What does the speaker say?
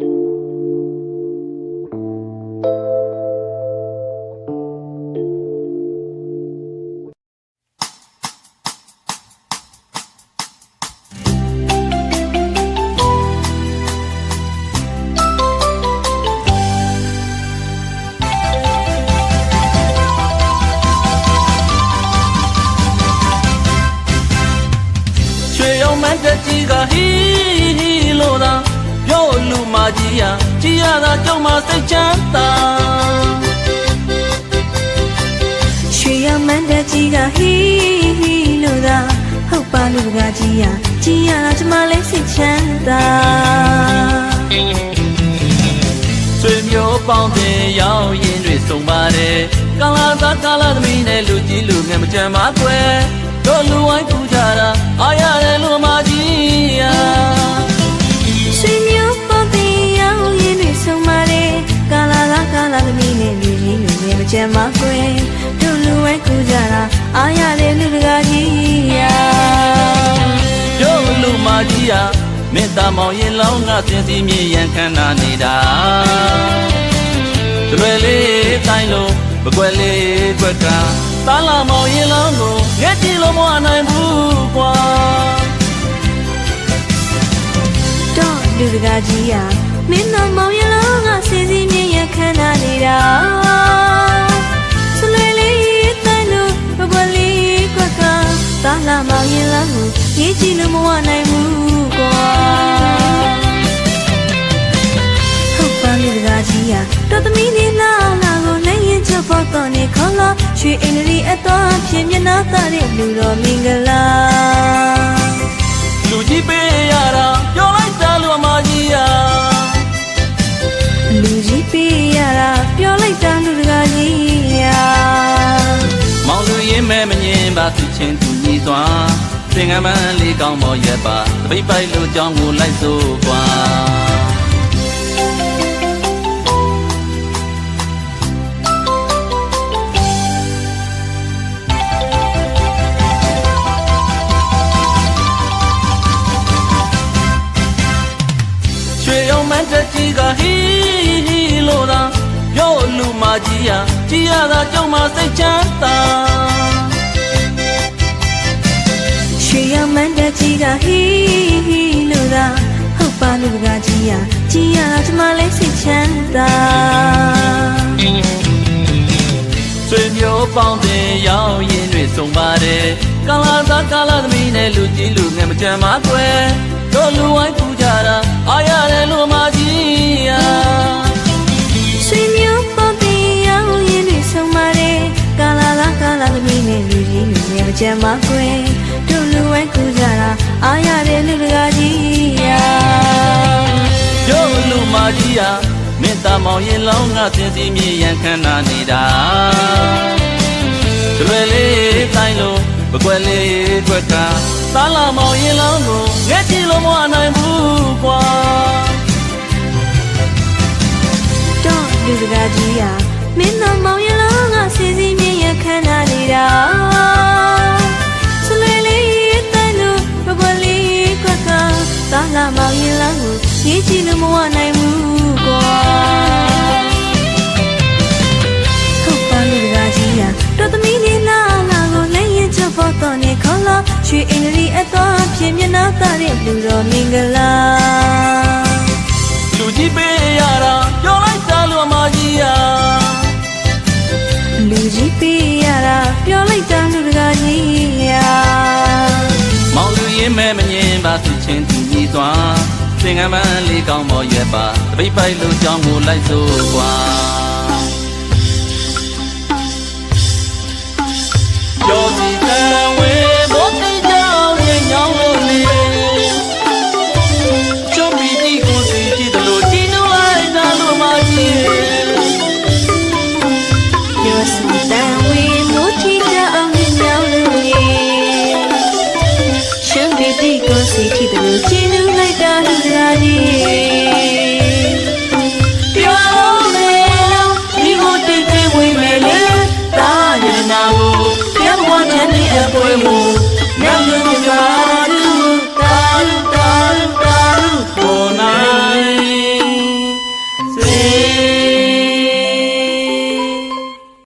ရွှေရောင်မ ကြီးရကြည်ရတာကြောင့်မစိတ်ချမ်းသာရွှေရမန်းတကြီးကဟီဟီလို့သာဟုတ်ပါလူကကြီးရကြီးရတာကျမလေးစိတ်ချမ်းသာဆွေမျိုးပေါင်းတင်ရောက်ရင်တွေစုံပါတယ်ကာလာသာကာလာသမီးနဲ့လူကြီးလူငယ်မကြမ်းပါကွယ်တို့လူဝိုင်းကူကြတာအားရတယ်လူမကြီး မေတ္တာမောင်ရင်လောင်းကစင်စီမြေရန်ခန္ဓာနေတာရွယ်လေးတိုင်းလို့ပကွက်လေးကွက်ကတာလာမောင်ရင်လောင်းကိုငဲ့ကြည့်လို့မဝနိုင်ဘူးကွာတော့လူကကြီးရမင်းတော်မောင်ရလောကစီစီမြင်ရခန္ဓာနေတာဆလွေလေးတိုင်းလို့ဘဘလေးကွက်ကသာလာမောင်ရလောကိုရေးကြည့်လို့မဝနိုင် လာရွှေအင်္ဂလိပ်အတော်ဖြစ်မျက်နှာသားတဲ့လူတော်မင်္ဂလာလူကြီးပေးရတာပြောလိုက်တာလူမကြီးရလူကြီးပေးရတာပြောလိုက်တာလူတကာကြီးရာမောင်လူရင်မဲမငင်းပါသူချင်းသူညီစွာသင်္ကန်းမန်းလေးကောင်းပေါ်ရက်ပါတပိတ်ပိုက်လူကြောင်းကိုလိုက်စို့ကွာ တက်ကြီးကဟီဟီလို့သာပြောလူမကြီးရကြည်ရတာကြောင့်မစိတ်ချမ်းသာရွှေရမန်းတကြီးကဟီဟီလို့သာဟုတ်ပါလူတကာကြီးရာကြီးရတာကျမလေးစိတ်ချမ်းသာ ဆွေမျိုးပေါင်းတင်ရောက်ရင်တွေစုံပါတယ်ကာလာသာကာလာသမီးနဲ့လူကြီးလူငယ်မကြမ်းပါကွယ်တို့လူဝိုင်းကူကြတာအားရတယ်လူမကြီးရရွှေမျိုးပေါ်တင်ရောက်ရင်တွေဆုံးပါလေကာလာကကာလာသမီးနဲ့လူကြီးလူငယ်မကြမ်းပါကွယ်တို့လူဝဲကူကြတာအားရတဲ့လူတကာကြီးရာတို့လူမကြီးရမေတ္တာမောင်ရင်လောင်းကစင်စီမြေရန်ခန္ဓာနေတာ ပကွက်လေးကွက်ကတာလာမောင်ရင်လောင်းကိုငဲ့ကြည့်လို့မဝနိုင်ဘူးကွာတော့လူစကားကြီးရာမင်းတော်မောင်ရလောကစီစီမြင်ရခန္ဓာနေတာ ရွှေအင်္ဂလိပ်အတော်ဖြစ်မျက်နှာသားတဲ့လူတော်မင်္ဂလာလူကြီးပေးရတာပြောလိုက်တာလူမကြီးရလူကြီးပေးရတာပြောလိုက်တာလူတကာကြီးရာမောင်လူရင်မဲမငင်းပါသူချင်းသူညီစွာသင်္ကန်းမန်းလေးကောင်းပေါ်ရက်ပါတပိတ်ပိုက်လူကြောင်းကိုလိုက်စို့ကွာ